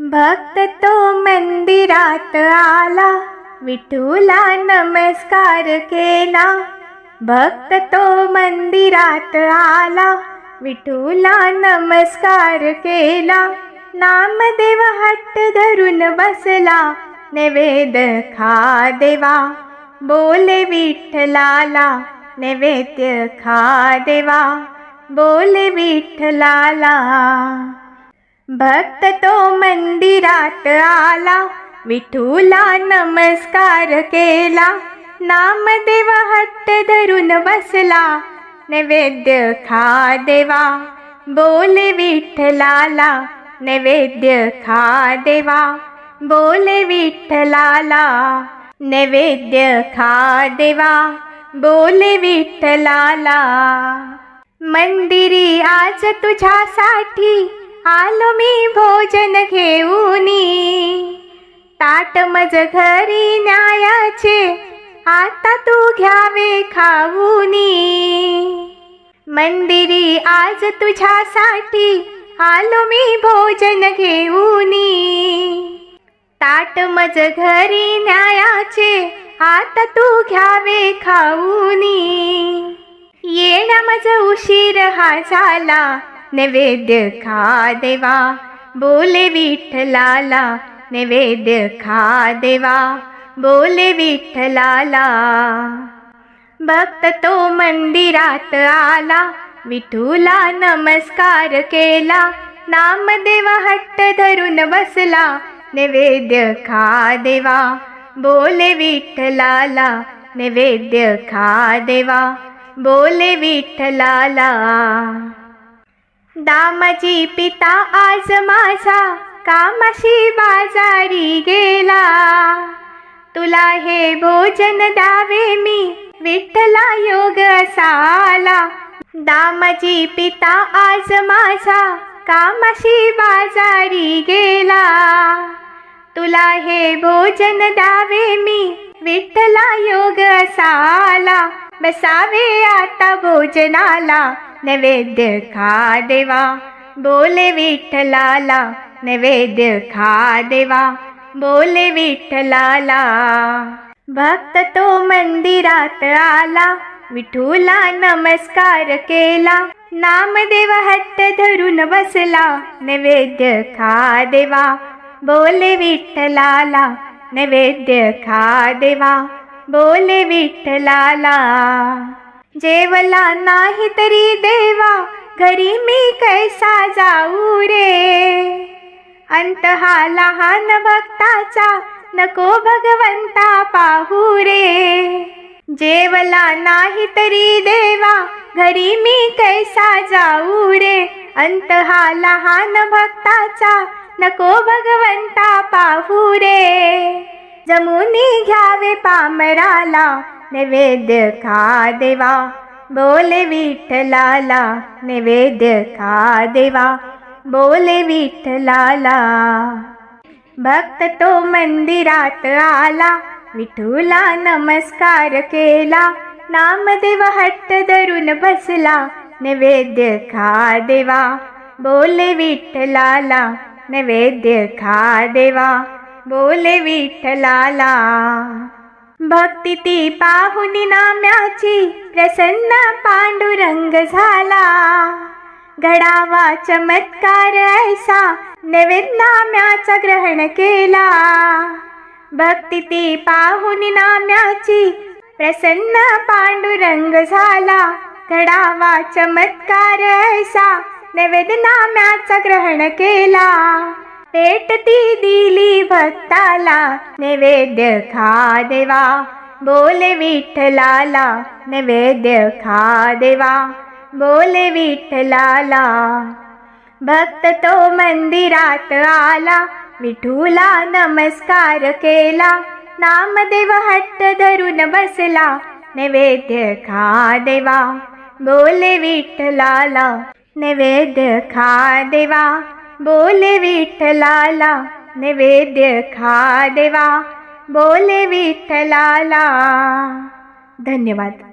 भक्त तो मंदिरात आला. विठूला नमस्कार केला. भक्त तो मंदिरात आला. विठूला नमस्कार केला. नामदेव हट्ट धरून बसला. नैवेद खा देवा. बोले विठ्ठलाला नैवेद्य खा देवा. बोले विठ्ठलाला. भक्त तो मंदिरात आला. विठूला नमस्कार केला. नामदेव हट्ट धरून बसला. नैवेद्य खा देवा. बोले विठ्ठलाला नैवेद्य खा देवा. बोले विठ्ठलाला नैवेद्य खा देवा. बोले विठ्ठलाला मंदिरी आज तुझ्यासाठी. आलो मी भोजन घेऊनी. ताट मज घरी न्यायाचे आता तू घ्यावे खाऊनी. मंदिरी आज तुझ्यासाठी आलो मी भोजन घेऊनी. ताट मज घरी न्यायाचे आता तू घ्यावे खाऊनी. येण्या मज उशीर हा झाला नैवेद्य खा देवा. बोले विठ्ठलाला नैवेद्य खा देवा. बोले विठ्ठलाला. भक्त तो मंदिरात आला विठूला नमस्कार केला. नामदेव हट्ट धरून बसला नैवेद्य खा देवा. बोले विठ्ठलाला नैवेद्य खा देवा. बोले विठ्ठलाला. दामाजी पिता आज माझा कामाशी बाजारी गेला. तुला हे भोजन द्यावे मी विठ्ठला योग साला. दामाजी पिता आज माझा कामाशी बाजारी गेला. तुला हे भोजन द्यावे मी विठ्ठला योग साला. बसावे आता भोजनाला. नैवेद्य खा देवा. बोले विठ्ठलाला नैवेद्य खा देवा. बोले विठ्ठलाला. भक्त तो मंदिरात आला विठूला नमस्कार केला. नामदेव हट्ट धरून बसला नैवेद्य खा देवा. बोले विठ्ठलाला नैवेद्य खा देवा. बोले विठ्ठलाला. जेवला नाही तरी देवा घरी मी कैसा जाऊ रे? अंत हा लहान भक्ताचा नको भगवंता पाहू रे. जेवला नाही तरी देवा घरी मी कैसा जाऊ रे? अंत हा लहान भक्ताचा नको भगवंता पाहू रे. जमुनी घ्यावे पामराला नैवेद्य खा देवा. बोले विठ्ठलाला नैवेद्य खा देवा. बोले विठ्ठलाला. भक्त तो मंदिरात आला. विठूला नमस्कार केला. नामदेव हट्ट धरून बसला. नैवेद्य खा देवा. बोले विठ्ठलाला नैवेद्य खा देवा. बोले विठ्ठलाला. भक्ती ती पाहुनी नाम्याची प्रसन्न पांडुरंग झाला. घडावा चमत्कार ऐसा नैवेद नाम्याचा ग्रहण केला. भक्ती ती पाहुनी नाम्याची प्रसन्न पांडुरंग झाला. घडावा चमत्कार ऐसा नैवेद नाम्याचा ग्रहण केला. भेट ती दिली भक्ताला नैवेद्य खा देवा. बोले विठ्ठलाला नैवेद्य खा देवा. बोले विठ्ठलाला. भक्त तो मंदिरात आला विठूला नमस्कार केला. नामदेव हट्ट धरून बसला नैवेद्य खा देवा. बोले विठ्ठलाला नैवेद्य खा देवा. बोले विठ्ठलाला नैवेद्य खा देवा. बोले विठ्ठलाला. धन्यवाद.